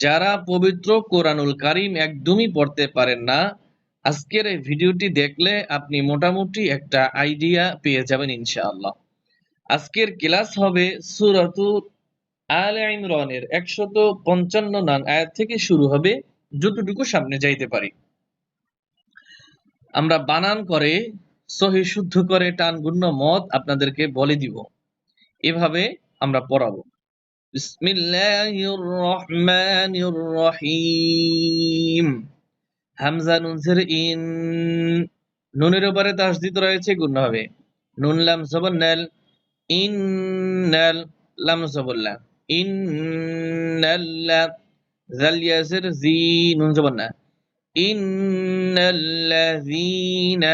যারা পবিত্র কোরআনুল কারিম একদমই পড়তে পারেন না, আজকের এই ভিডিওটি দেখলে আপনি মোটামুটি একটা আইডিয়া পেয়ে যাবেন ইনশাআল্লাহ। আজকের ক্লাস হবে সুরাতুল আলে ইমরানের একশত পঞ্চান্ন নং আয়াত থেকে শুরু হবে, যতটুকু সামনে যাইতে পারি। আমরা বানান করে, সহি শুদ্ধ করে টান গুণ্য মত আপনাদেরকে বলে দিব। এভাবে আমরা পড়াবো। বিসমিল্লাহির রহমানির রহিম হামজা নুনসের ইন নুনের উপরে তাসদিদ রয়েছে গুণ হবে নুন লাম সবর নাল ইন্নাল লাম সবর লা ইন্নাল্লা জাল ইয়াসির জি নুন সবর না ইন্নাল্লাযীনা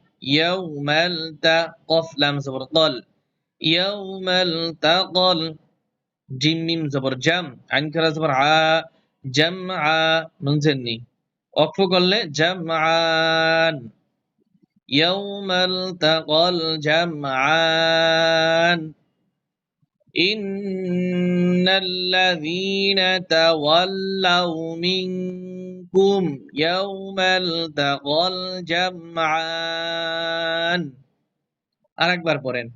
يوم التقى لام زبر طل يوم التقى جيم ميم زبر جم. عين كرا زبر ع جمع. من زني وقف قل جمعان. يوم التقى الجمعان إن الذين تولوا منكم يوم التقى الجمعان আরেকবার পড়েন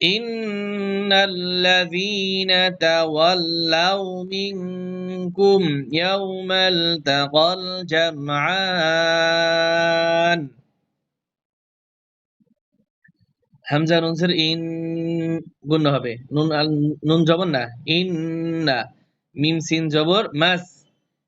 إن الذين تولوا منكم يوم التقى الجمعان হামজা নুনসের ইন গুণ হবে নুন নুন জবর না ইন না মিম সিন জবর মাস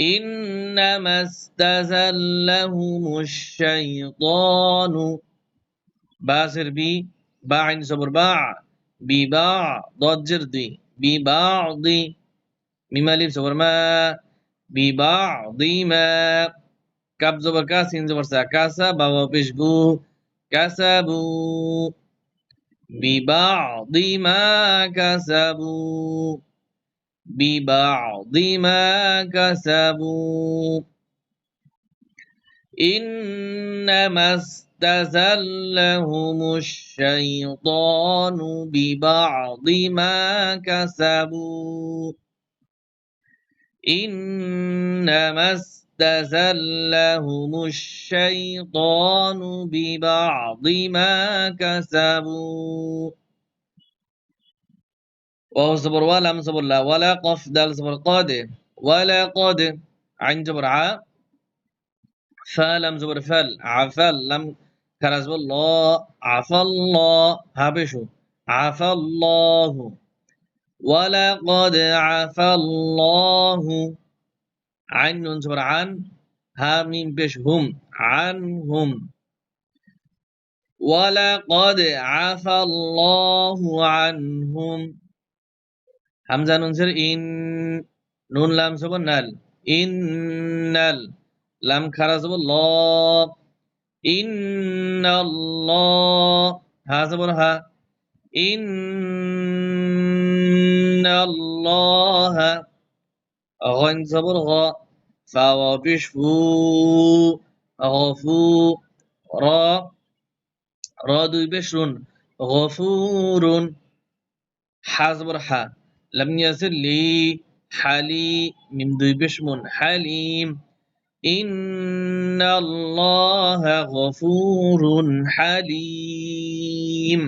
إنما استزلهم الشيطان. باسر بي باع صبر باع. بباع ضد جردي ببعض مما لب صبر ما. ببعض ما. كاب زبر كاسين زبر ساكاسا بابا بيشبو كسبوا ببعض ما. كسبوا ببعض ما كسبوا. إنما استزلهم الشيطان ببعض ما كسبوا. إنما استزلهم الشيطان ببعض ما كسبوا. وهو صبر ولا صبر لا ولا قف دال صبر قاد ولا قاد عين جبر ع فلم زبر فل عفل لم كرز الله عفى الله هابشو عفى الله ولقد عفى الله عن زبر عن ها ميم بش هم عنهم عفى الله عنهم হামজা নুনসের ইন নুন লাম সবর নাল ইন্নাল লাম খারা সবর ল ইন্নাল্লাহ হা সবর হা ইন্নাল্লাহ غين صبر غ فوابش فو غفو را را দুই বেশরুন غفور حازبر حا لم يزل لي حالي من دوي حليم. إن الله غفور حليم.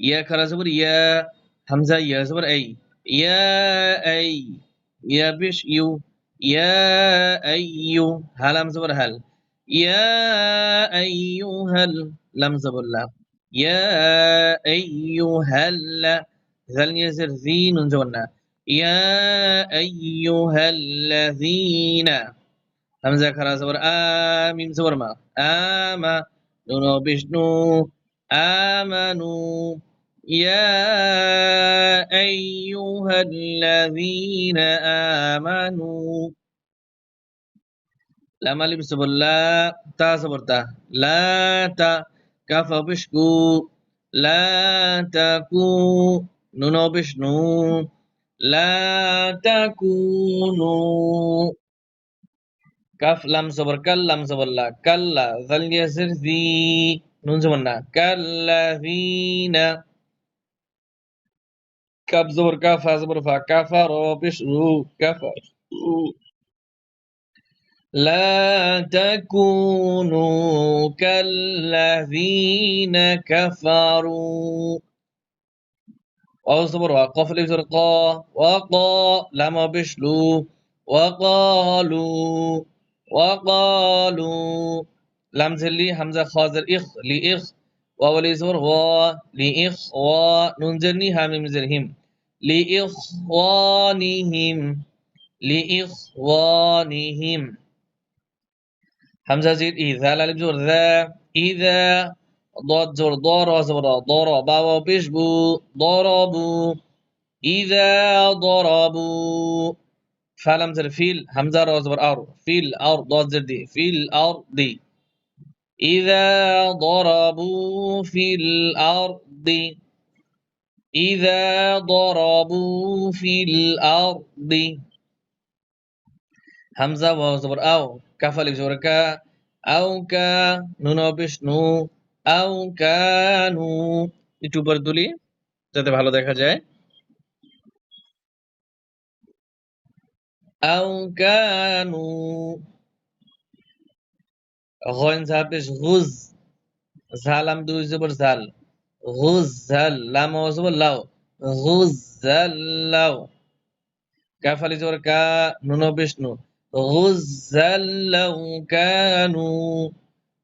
يا كلا زبر يا همزة يا زبر أي يا أي يا بش يو يا أيو هلم زبر هل. يا أيها لم زبر لا. يا أيها هل يزر ذي نون يا أيها الذين همزة كرا زبر آمين زبر ما. آما نونو بشنو آمنوا. يا أيها الذين آمنوا. لما لم سبر لا تا سبر تا. لا تا كف بشكو. لا تكو. نونو بشنو لا تكونوا. كف لم صبر كل لم صبر لا. كلا ذل يسر ذي. نون صبرنا كالذين كف زبر كف زبر فا. كفر بشرو كفر لا تكونوا. كالذين كفروا. واصبر وقف الإبصر قا وقا لما بشلو وقالوا وقالوا لم زلي همزة خازر إخ لإخ وولي زبر غا لإخ و ننزلني هم زرهم لإخوانهم لإخوانهم. همزة زيد إذا لا لبزور ذا إذا ضاد زور ضار زور ضرب وبشبو ضربوا إذا ضربوا فلم زر فيل همزة را زبر أر في الأرض ضاد زر دي في الأرض إذا ضربوا في الأرض إذا ضربوا في الأرض همزة وزبر أو كفل بزورك أو كا نونو بشنو আও কানু একটু উপরে তুলি, যাতে ভালো দেখা যায়। আও কানু গয়েন ঝা পেশ ঝাল আম দুই জবর ঝাল। গুজ ঝাল, লাম জবর লাও। গুজ ঝাল লাও। কাফালি জবর কা নুন বিষ্ণু। নু গুজ ঝাল লাও কানু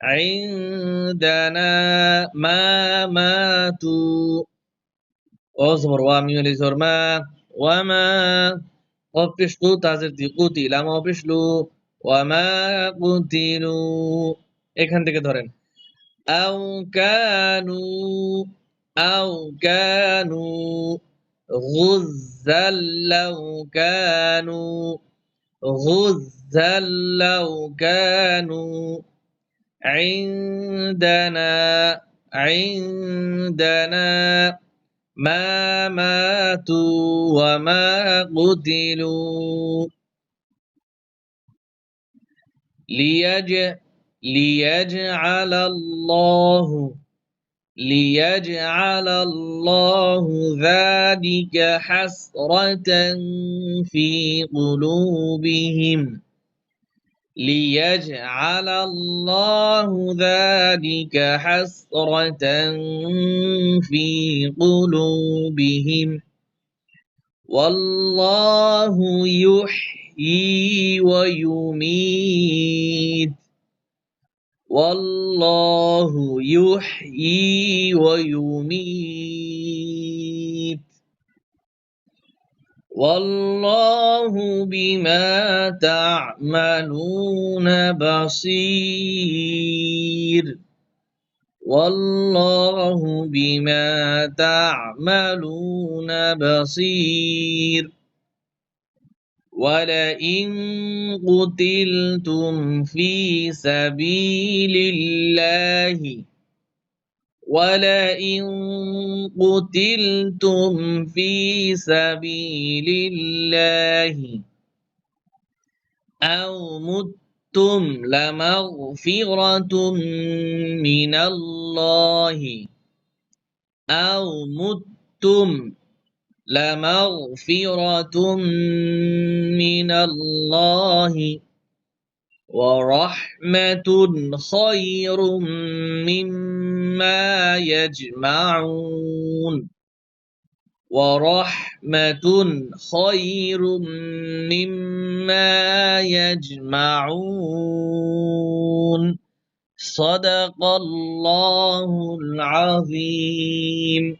عندنا ما ماتوا اصبر وامي ولزور ما وما وبشلو তাদের দি কুতিলা মা বসলু ওয়ামা কুতিলু এখান থেকে ধরেন আও কানু আও কানু غزا لو كانوا غزا لو كانوا عندنا عندنا ما ماتوا وما قتلوا. ليج ليجعل الله ليجعل الله ذلك حسرة في قلوبهم. ليجعل الله ذلك حسرة في قلوبهم والله يحيي ويميت والله يحيي ويميت والله بما تعملون بصير. والله بما تعملون بصير. ولئن قتلتم في سبيل الله ولئن قتلتم في سبيل الله أو متم لمغفرة من الله أو متم لمغفرة من الله ورحمة خير مما يجمعون ورحمة خير مما يجمعون. صدق الله العظيم.